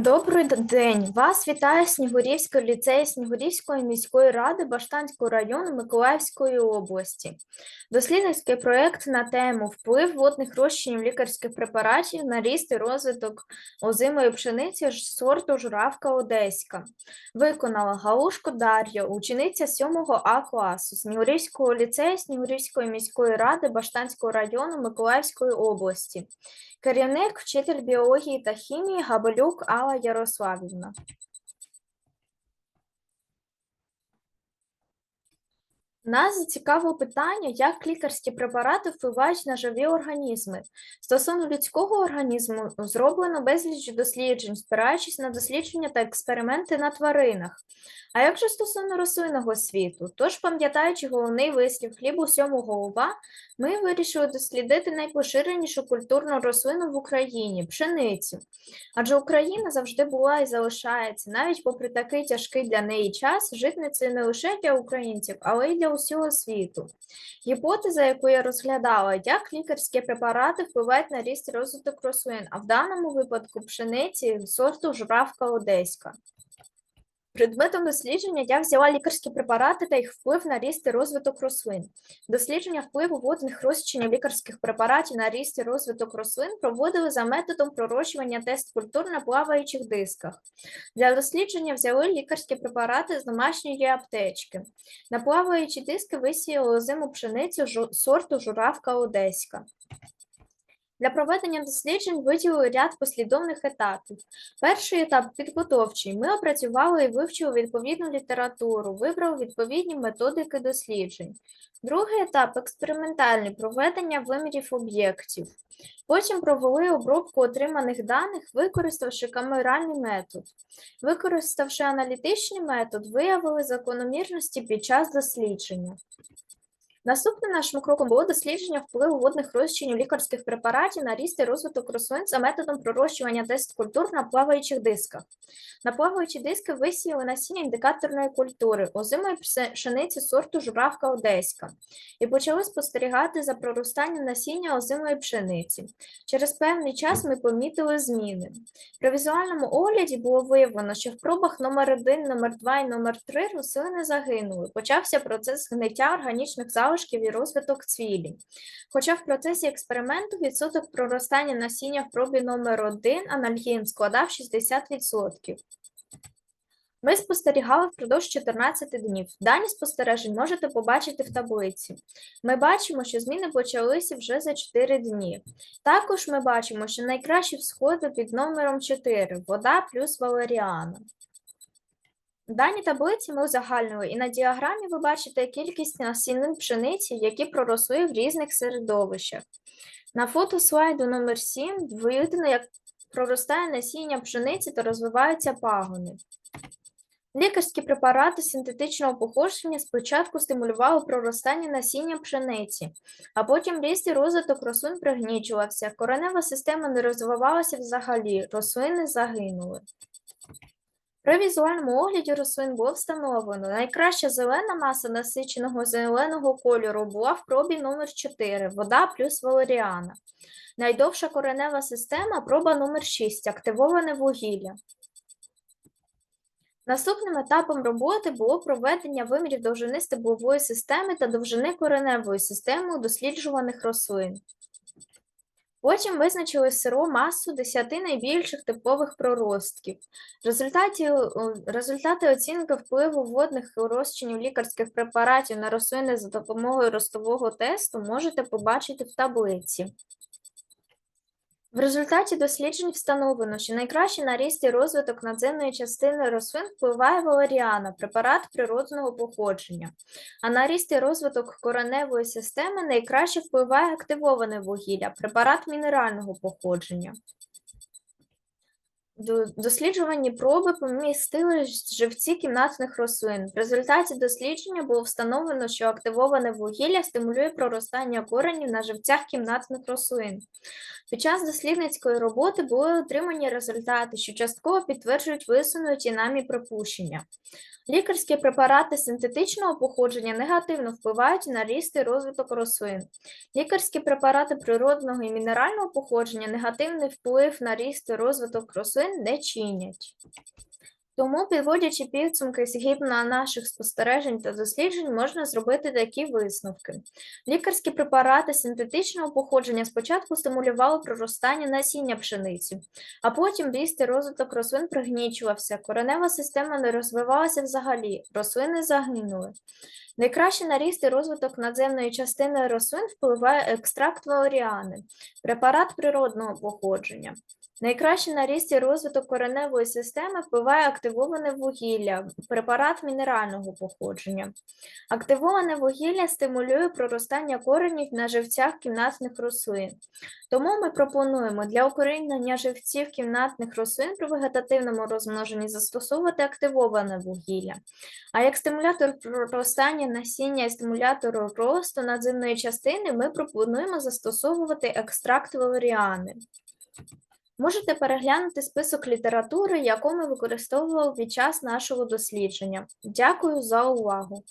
Добрий день! Вас вітає Снігурівський ліцей Снігурівської міської ради Баштанського району Миколаївської області. Дослідницький проєкт на тему Вплив водних розчинів лікарських препаратів на ріст і розвиток озимої пшениці сорту журавка Одеська. Виконала Галушко Дар'я, учениця 7 А класу Снігурівського ліцею Снігурівської міської ради Баштанського району Миколаївської області. Керівник, вчитель біології та хімії Габелюк Алла Ярославівна. Нас зацікавило питання, як лікарські препарати впливають на живі організми. Стосовно людського організму зроблено безліч досліджень, спираючись на дослідження та експерименти на тваринах. А як же стосовно рослинного світу? Тож, пам'ятаючи головний вислів хліб усьому голова, ми вирішили дослідити найпоширенішу культурну рослину в Україні пшеницю. Адже Україна завжди була і залишається, навіть попри такий тяжкий для неї час, житницею не лише для українців, але й для усього світу. Гіпотеза, яку я розглядала, як лікарські препарати впливають на ріст розвиток рослин, а в даному випадку пшениці сорту журавка одеська. Предметом дослідження я взяла лікарські препарати та їх вплив на ріст і розвиток рослин. Дослідження впливу водних розчинів лікарських препаратів на ріст і розвиток рослин проводили за методом пророщування тест культур на плаваючих дисках. Для дослідження взяли лікарські препарати з домашньої аптечки. На плаваючі диски висіяли озиму пшеницю сорту журавка одеська. Для проведення досліджень виділили ряд послідовних етапів. Перший етап підготовчий. Ми опрацювали і вивчили відповідну літературу, вибрали відповідні методики досліджень. Другий етап експериментальний проведення вимірів об'єктів. Потім провели обробку отриманих даних, використавши камеральний метод. Використавши аналітичний метод, виявили закономірності під час дослідження. Наступним нашим кроком було дослідження впливу водних розчинів лікарських препаратів на ріст і розвиток рослин за методом пророщування тест культур на плаваючих дисках. На плаваючі диски висіяли насіння індикаторної культури озимої пшениці сорту журавка одеська і почали спостерігати за проростанням насіння озимої пшениці. Через певний час ми помітили зміни. При візуальному огляді було виявлено, що в пробах номер 1, номер 2 і номер 3 рослини загинули. Почався процес гниття органічних залишків і розвиток цвілі. Хоча в процесі експерименту відсоток проростання насіння в пробі номер 1 анальгін складав 60%. Ми спостерігали впродовж 14 днів. Дані спостережень можете побачити в таблиці. Ми бачимо, що зміни почалися вже за 4 дні. Також ми бачимо, що найкращі всходи під номером 4 вода плюс валеріана. Дані таблиці ми узагальнили, і на діаграмі ви бачите кількість насінин пшениці, які проросли в різних середовищах. На фото слайду номер 7 видно, як проростає насіння пшениці та розвиваються пагони. Лікарські препарати синтетичного походження спочатку стимулювали проростання насіння пшениці, а потім ріст і розвиток рослин пригнічувався, коренева система не розвивалася взагалі, рослини загинули. При візуальному огляді рослин було встановлено, найкраща зелена маса насиченого зеленого кольору була в пробі номер 4 вода плюс валеріана. Найдовша коренева система проба номер 6 активоване вугілля. Наступним етапом роботи було проведення вимірів довжини стеблової системи та довжини кореневої системи у досліджуваних рослин. Потім визначили сиру масу 10 найбільших типових проростків. Результати, результати оцінки впливу водних розчинів лікарських препаратів на рослини за допомогою ростового тесту можете побачити в таблиці. В результаті досліджень встановлено, що найкраще на ріст і розвиток надземної частини рослин впливає валеріана, препарат природного походження, а на ріст і розвиток кореневої системи найкраще впливає активоване вугілля, препарат мінерального походження. До- Досліджувані проби помістили живці кімнатних рослин. В результаті дослідження було встановлено, що активоване вугілля стимулює проростання коренів на живцях кімнатних рослин. Під час дослідницької роботи були отримані результати, що частково підтверджують висунуті нами припущення. Лікарські препарати синтетичного походження негативно впливають на ріст і розвиток рослин. Лікарські препарати природного і мінерального походження негативний вплив на ріст і розвиток рослин не чинять. Тому, підводячи підсумки згідно наших спостережень та досліджень, можна зробити такі висновки. Лікарські препарати синтетичного походження спочатку стимулювали проростання насіння пшениці, а потім ріст і розвиток рослин пригнічувався, коренева система не розвивалася взагалі, рослини загинули. Найкраще на ріст і розвиток надземної частини рослин впливає екстракт валеріани, препарат природного походження. Найкраще на ріст і розвиток кореневої системи впливає активоване вугілля, препарат мінерального походження. Активоване вугілля стимулює проростання коренів на живцях кімнатних рослин. Тому ми пропонуємо для укорінення живців кімнатних рослин при вегетативному розмноженні застосовувати активоване вугілля. А як стимулятор проростання насіння і стимулятору росту надземної частини ми пропонуємо застосовувати екстракт валеріани. Можете переглянути список літератури, яку ми використовували під час нашого дослідження. Дякую за увагу!